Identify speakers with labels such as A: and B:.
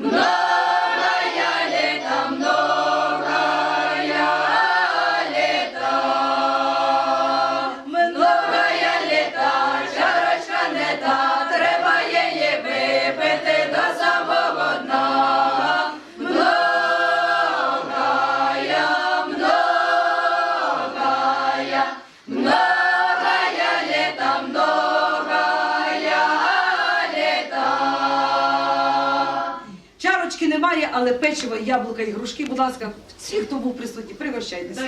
A: No! Цукерочки немає, але печиво, яблука і грушки, будь ласка, всі, хто був присутній, пригощайтеся.